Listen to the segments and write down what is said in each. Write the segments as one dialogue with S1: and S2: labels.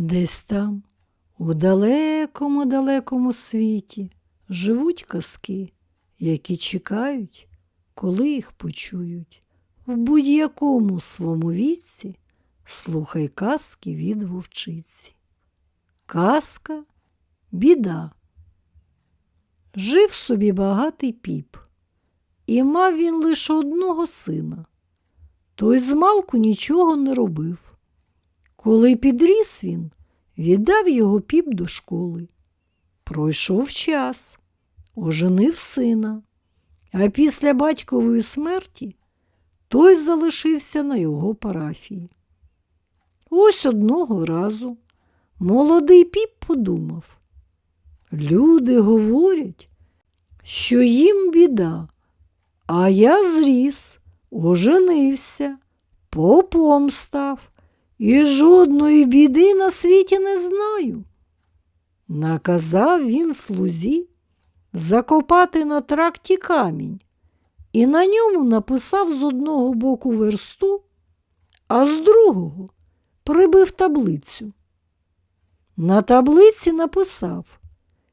S1: Десь там, у далекому далекому світі, живуть казки, які чекають, коли їх почують. В будь-якому свому віці слухай казки від вовчиці. Казка біда. Жив собі багатий піп, і мав він лише одного сина. Той змалку нічого не робив. Коли підріс він, віддав його піп до школи. Пройшов час, оженив сина, а після батькової смерті той залишився на його парафії. Ось одного разу молодий піп подумав. Люди говорять, що їм біда, а я зріс, оженився, попом став і жодної біди на світі не знаю. Наказав він слузі закопати на тракті камінь і на ньому написав з одного боку версту, а з другого прибив таблицю. На таблиці написав,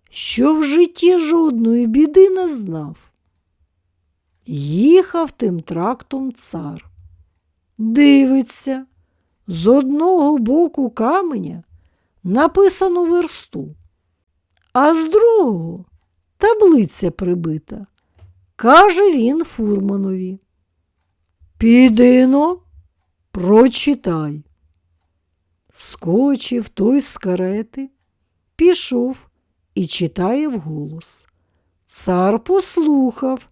S1: що в житті жодної біди не знав. Їхав тим трактом цар. Дивиться, з одного боку каменя написано версту, а з другого таблиця прибита. Каже він фурманові. Підино, прочитай. Скочив той з карети, пішов і читає вголос. Цар послухав,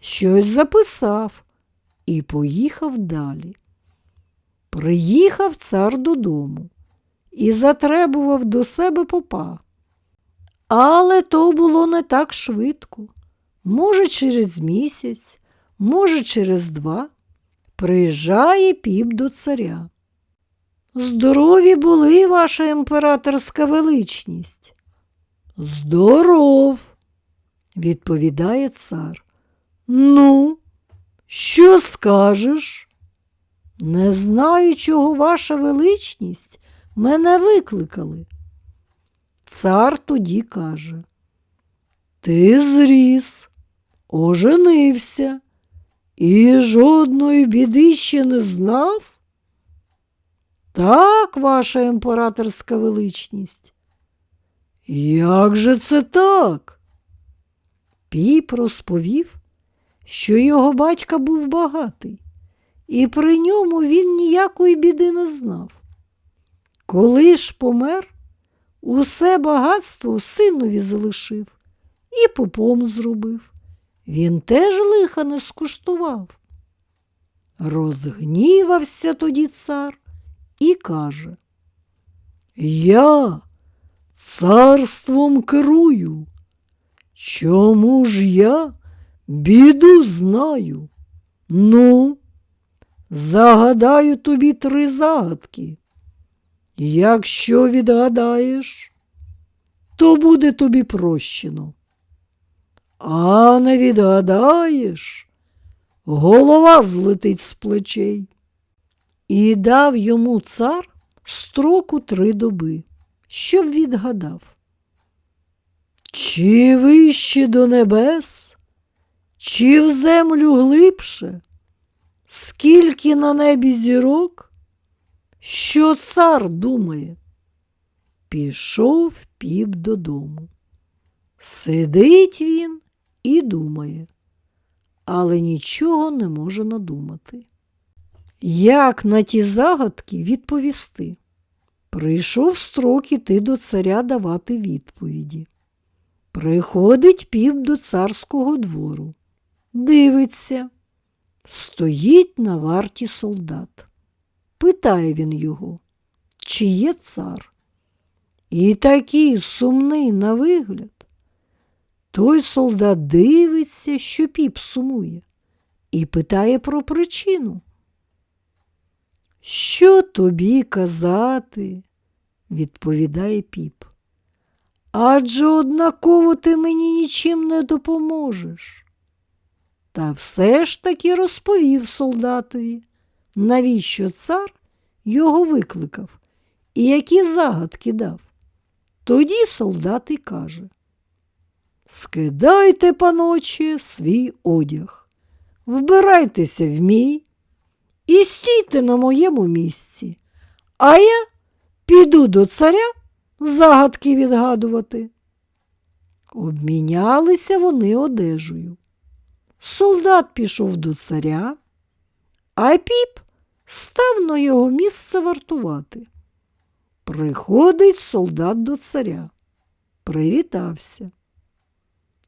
S1: щось записав і поїхав далі. Приїхав цар додому і затребував до себе попа. Але то було не так швидко. Може, через місяць, може, через два, приїжджає піп до царя. Здорові були, ваша імператорська величність. Здоров, відповідає цар. Ну, що скажеш? Не знаю, чого ваша величність мене викликали. Цар тоді каже. Ти зріс, оженився і жодної біди ще не знав? Так, ваша імператорська величність. Як же це так? Піп розповів, що його батька був багатий, і при ньому він ніякої біди не знав. Коли ж помер, усе багатство синові залишив і попом зробив. Він теж лиха не скуштував. Розгнівався тоді цар і каже Я царством керую. Чому ж я біду знаю? Ну, загадаю тобі три загадки. Якщо відгадаєш, то буде тобі прощено. А не відгадаєш, голова злетить з плечей. І дав йому цар строку три доби, щоб відгадав. Чи вище до небес, чи в землю глибше, скільки на небі зірок, що цар думає? Пішов піп додому. Сидить він і думає, але нічого не може надумати. Як на ті загадки відповісти? Прийшов строк іти до царя давати відповіді. Приходить піп до царського двору. Дивиться, стоїть на варті солдат. Питає він його, чи є цар. І такий сумний на вигляд. Той солдат дивиться, що піп сумує, і питає про причину. Що тобі казати? відповідає піп. Адже однаково ти мені нічим не допоможеш. Та все ж таки розповів солдатові, навіщо цар його викликав і які загадки дав. Тоді солдат і каже Скидайте, паночі, свій одяг, вбирайтеся в мій і стійте на моєму місці, а я піду до царя загадки відгадувати. Обмінялися вони одежею. Солдат пішов до царя, а піп став на його місце вартувати. Приходить солдат до царя, привітався.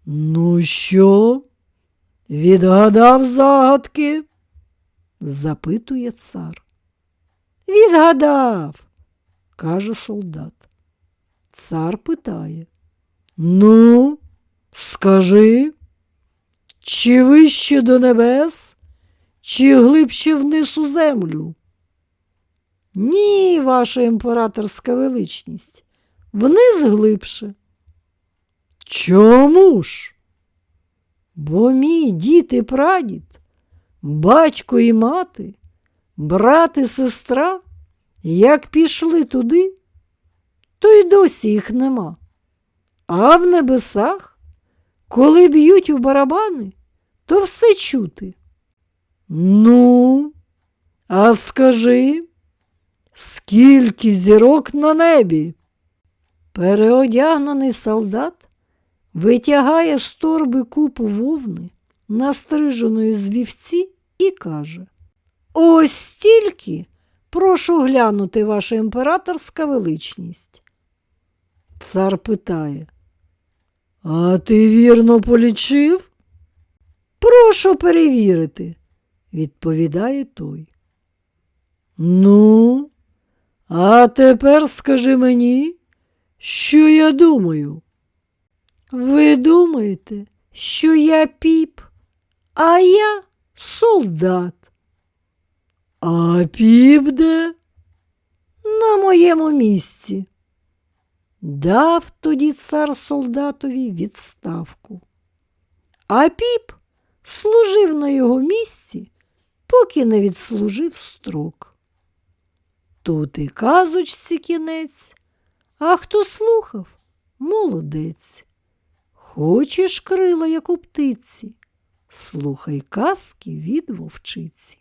S1: Ну що, відгадав загадки? запитує цар. Відгадав, каже солдат. Цар питає. Ну, скажи, чи вище до небес, чи глибше вниз у землю? Ні, ваша імператорська величність, вниз глибше. Чому ж? Бо мій дід і прадід, батько і мати, брат і сестра, як пішли туди, то й досі їх нема. А в небесах, коли б'ють у барабани, то все чути. Ну, а скажи, скільки зірок на небі? Переодягнений солдат витягає з торби купу вовни, настриженої з вівці, і каже Ось стільки прошу глянути, ваша імператорська величність. Цар питає А ти вірно полічив? Прошу перевірити, відповідає той. Ну, а тепер скажи мені, що я думаю. Ви думаєте, що я піп, а я солдат. А піп де? На моєму місці. Дав тоді цар солдатові відставку. А піп служив на його місці, поки не відслужив строк. Тут і казочці кінець, а хто слухав, молодець. Хочеш крила, як у птиці, слухай казки від вовчиці.